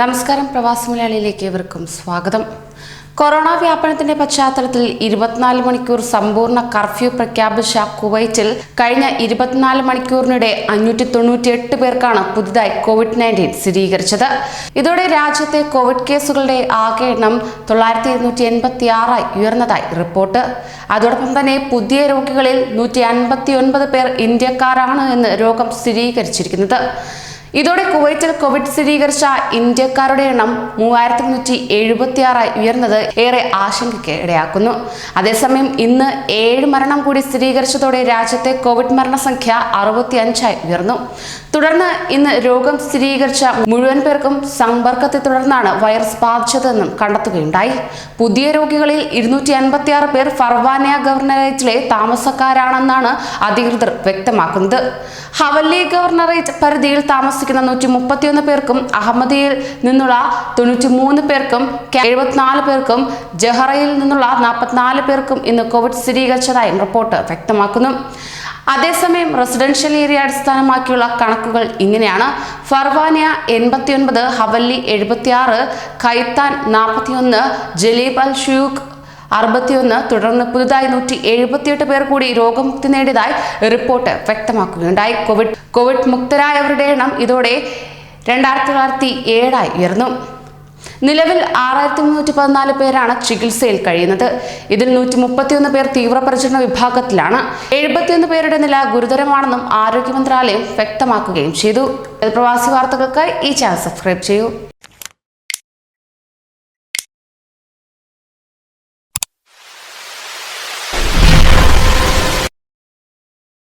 നമസ്കാരം പ്രവാസി മലയാളിയിലേക്ക് ഏവർക്കും സ്വാഗതം. കൊറോണ വ്യാപനത്തിന്റെ പശ്ചാത്തലത്തിൽ ഇരുപത്തിനാല് മണിക്കൂർ സമ്പൂർണ കർഫ്യൂ പ്രഖ്യാപിച്ച കുവൈറ്റിൽ കഴിഞ്ഞ ഇരുപത്തിനാല് മണിക്കൂറിനിടെ അഞ്ഞൂറ്റി തൊണ്ണൂറ്റിയെട്ട് പേർക്കാണ് പുതുതായി കോവിഡ് നയന്റീൻ സ്ഥിരീകരിച്ചത്. ഇതോടെ രാജ്യത്തെ കോവിഡ് കേസുകളുടെ ആകെ എണ്ണം തൊള്ളായിരത്തി ഇരുന്നൂറ്റി എൺപത്തി ആറായി ഉയർന്നതായി റിപ്പോർട്ട്. അതോടൊപ്പം തന്നെ പുതിയ രോഗികളിൽ നൂറ്റി അൻപത്തി ഒൻപത് പേർ ഇന്ത്യക്കാരാണ് എന്ന് രോഗം സ്ഥിരീകരിച്ചിരിക്കുന്നത്. ഇതോടെ കുവൈറ്റിൽ കോവിഡ് സ്ഥിരീകരിച്ച ഇന്ത്യക്കാരുടെ എണ്ണം മൂവായിരത്തി മുന്നൂറ്റി എഴുപത്തിയാറായി ഉയർന്നത് ഏറെ ആശങ്കയ്ക്ക് ഇടയാക്കുന്നു അതേസമയം ഇന്ന് ഏഴ് മരണം കൂടി സ്ഥിരീകരിച്ചതോടെ രാജ്യത്തെ കോവിഡ് മരണസംഖ്യ അറുപത്തി അഞ്ചായി ഉയർന്നു. തുടർന്ന് ഇന്ന് രോഗം സ്ഥിരീകരിച്ച മുഴുവൻ പേർക്കും സമ്പർക്കത്തെ തുടർന്നാണ് വൈറസ് ബാധിച്ചതെന്നും കണ്ടെത്തുകയുണ്ടായി. പുതിയ രോഗികളിൽ ഇരുന്നൂറ്റി അൻപത്തി ആറ് പേർ ഫർവാനിയ ഗവർണറേറ്റിലെ താമസക്കാരാണെന്നാണ് അധികൃതർ വ്യക്തമാക്കുന്നത്. ഹവല്ലി ഗവർണറേറ്റ് പരിധിയിൽ താമസിക്കുന്ന നൂറ്റി മുപ്പത്തിയൊന്ന് പേർക്കും അഹമ്മദിയിൽ നിന്നുള്ള തൊണ്ണൂറ്റി മൂന്ന് പേർക്കും എഴുപത്തിനാല് പേർക്കും ജഹറയിൽ നിന്നുള്ള നാൽപ്പത്തിനാല് പേർക്കും ഇന്ന് കോവിഡ് സ്ഥിരീകരിച്ചതായും റിപ്പോർട്ട് വ്യക്തമാക്കുന്നു. അതേസമയം റെസിഡൻഷ്യൽ ഏരിയ അടിസ്ഥാനമാക്കിയുള്ള കണക്കുകൾ ഇങ്ങനെയാണ്. ഫർവാനിയ എൺപത്തിയൊൻപത് ഹവല്ലി എഴുപത്തിയാറ് കൈത്താൻ നാൽപ്പത്തിയൊന്ന് ജലീബ് അൽ ഷൂഖ് അറുപത്തിയൊന്ന് തുടർന്ന് പുതുതായി നൂറ്റി എഴുപത്തിയെട്ട് പേർ കൂടി രോഗമുക്തി നേടിയതായി റിപ്പോർട്ട് വ്യക്തമാക്കുകയുണ്ടായി. കോവിഡ് കോവിഡ് മുക്തരായവരുടെ എണ്ണം ഇതോടെ രണ്ടായിരത്തി തൊള്ളായിരത്തി ഏഴായി ഉയർന്നു. നിലവിൽ ആറായിരത്തി മുന്നൂറ്റി പതിനാല് പേരാണ് ചികിത്സയിൽ കഴിയുന്നത്. ഇതിൽ നൂറ്റി മുപ്പത്തിയൊന്ന് പേർ തീവ്രപരിചരണ വിഭാഗത്തിലാണ്. എഴുപത്തിയൊന്ന് പേരുടെ നില ഗുരുതരമാണെന്നും ആരോഗ്യ മന്ത്രാലയം വ്യക്തമാക്കുകയും ചെയ്തു. പ്രവാസി വാർത്തകൾക്കായി ഈ ചാനൽ സബ്സ്ക്രൈബ് ചെയ്യൂ.